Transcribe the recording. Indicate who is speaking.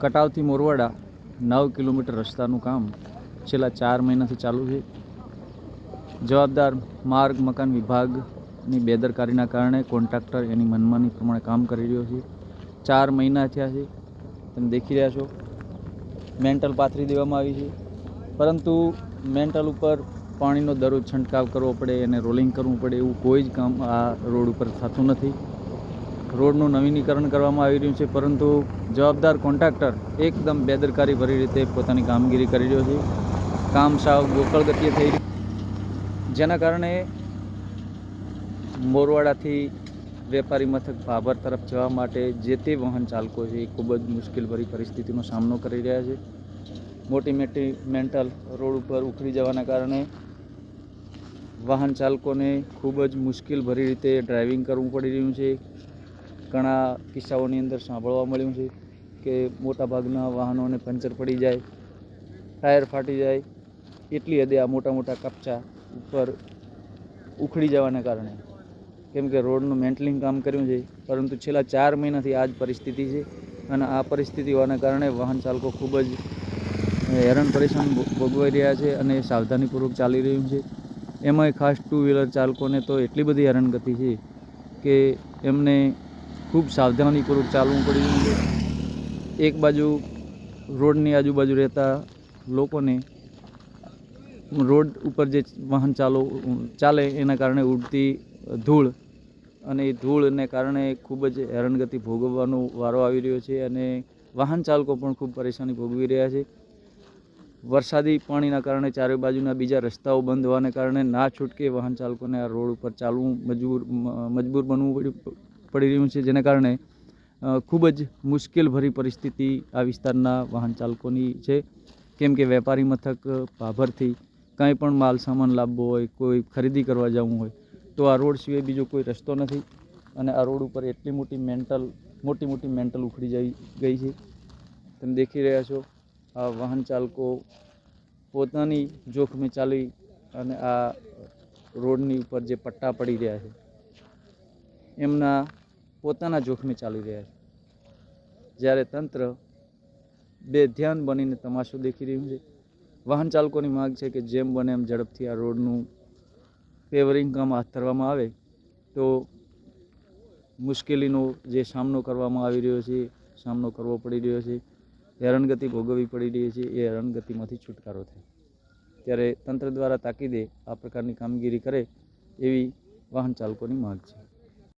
Speaker 1: કટાવથી મોરવાડા નવ કિલોમીટર રસ્તાનું કામ છેલ્લા ચાર મહિનાથી ચાલુ છે. જવાબદાર માર્ગ, મકાન વિભાગની બેદરકારીના કારણે કોન્ટ્રાક્ટર એની મનમાની પ્રમાણે કામ કરી રહ્યો છે. ચાર મહિના થયા છે. તમે દેખી રહ્યા છો. મેન્ટલ પાથરી દેવામાં આવી છે. પરંતુ મેન્ટલ ઉપર પાણીનો દરરોજ છંટકાવ કરવો પડે એને રોલિંગ કરવું પડે એવું કોઈ જ કામ આ રોડ ઉપર થતું નથી. રોડનું નવીનીકરણ કરવામાં આવી રહ્યું છે, પરંતુ જવાબદાર કોન્ટ્રાક્ટર એકદમ બેદરકારી ભરી રીતે પોતાની કામગીરી કરી રહ્યો છે. કામ સાવ ગોકળ ગતિએ થઈ રહ્યું જેના કારણે મોરવાડાથી વેપારી મથક ભાભર તરફ જવા માટે જે તે વાહન ચાલકો છે, એ ખૂબ જ મુશ્કેલભરી પરિસ્થિતિનો સામનો કરી રહ્યા છે. મોટી મોટી મેન્ટલ રોડ ઉપર ઉખડી જવાના કારણે વાહન ચાલકોને ખૂબ જ મુશ્કેલભરી રીતે ડ્રાઇવિંગ કરવું પડી રહ્યું છે. ઘણા કિસ્સાઓની અંદર સાંભળવા મળ્યું છે કે મોટાભાગના વાહનોને પંચર પડી જાય, ટાયર ફાટી જાય, એટલી હદે આ મોટા મોટા કપચા ઉપર ઉખડી જવાના કારણે. કેમ કે રોડનું મેન્ટલિંગ કામ કર્યું છે, પરંતુ છેલ્લા ચાર મહિનાથી આ જ પરિસ્થિતિ છે અને આ પરિસ્થિતિ હોવાના કારણે વાહન ચાલકો ખૂબ જ હેરાન પરેશાન ભોગવાઈ રહ્યા છે અને સાવધાનીપૂર્વક ચાલી રહ્યું છે. એમાંય ખાસ ટુ વ્હીલર ચાલકોને તો એટલી બધી હેરાનગતિ છે કે એમને ખૂબ સાવધાનીપૂર્વક ચાલવું પડ્યું એક બાજુ રોડની આજુબાજુ રહેતા લોકોને રોડ ઉપર જે વાહન ચાલો, ચાલે એના કારણે ઉડતી ધૂળ અને એ ધૂળને કારણે ખૂબ જ હેરાનગતિ ભોગવવાનો વારો આવી રહ્યો છે અને વાહન ચાલકો પણ ખૂબ પરેશાની ભોગવી રહ્યા છે. વરસાદી પાણીના કારણે ચારે બાજુના બીજા રસ્તાઓ બંધ હોવાને કારણે ના છૂટકે વાહન ચાલકોને આ રોડ ઉપર ચાલવું મજબૂર મજબૂર બનવું પડ્યું- પડી રહ્યું છે, જેના કારણે ખૂબ જ મુશ્કેલભરી પરિસ્થિતિ આ વિસ્તારના વાહન ચાલકોની છે. કેમ કે વેપારી મથક ભાભરથી કાંઈ પણ માલ સામાન લાવવો હોય, કોઈ ખરીદી કરવા જવું હોય, તો આ રોડ સિવાય બીજો કોઈ રસ્તો નથી અને આ રોડ ઉપર એટલી મોટી મેન્ટલ, મોટી મોટી મેન્ટલ ઉખડી જઈ, ગઈ છે. તમે દેખી રહ્યા છો, આ વાહન ચાલકો પોતાની જોખમે ચાલી અને આ રોડની ઉપર જે પટ્ટા પડી રહ્યા છે, એમના પોતાના જોખમે ચાલી રહ્યા છે. જ્યારે તંત્ર બે ધ્યાન બનીને તમાશો દેખી રહ્યું છે. વાહન ચાલકોની માગ છે કે જેમ બને એમ ઝડપથી આ રોડનું પેવરિંગ કામ હાથ ધરવામાં આવે, તો મુશ્કેલીનો જે સામનો કરવામાં આવી રહ્યો છે, સામનો કરવો પડી રહ્યો છે હેરણગતિ ભોગવવી પડી રહી છે, એ હેરણગતિમાંથી છુટકારો થાય. ત્યારે તંત્ર દ્વારા તાકીદે આ પ્રકારની કામગીરી કરે એવી વાહન ચાલકોની માગ છે.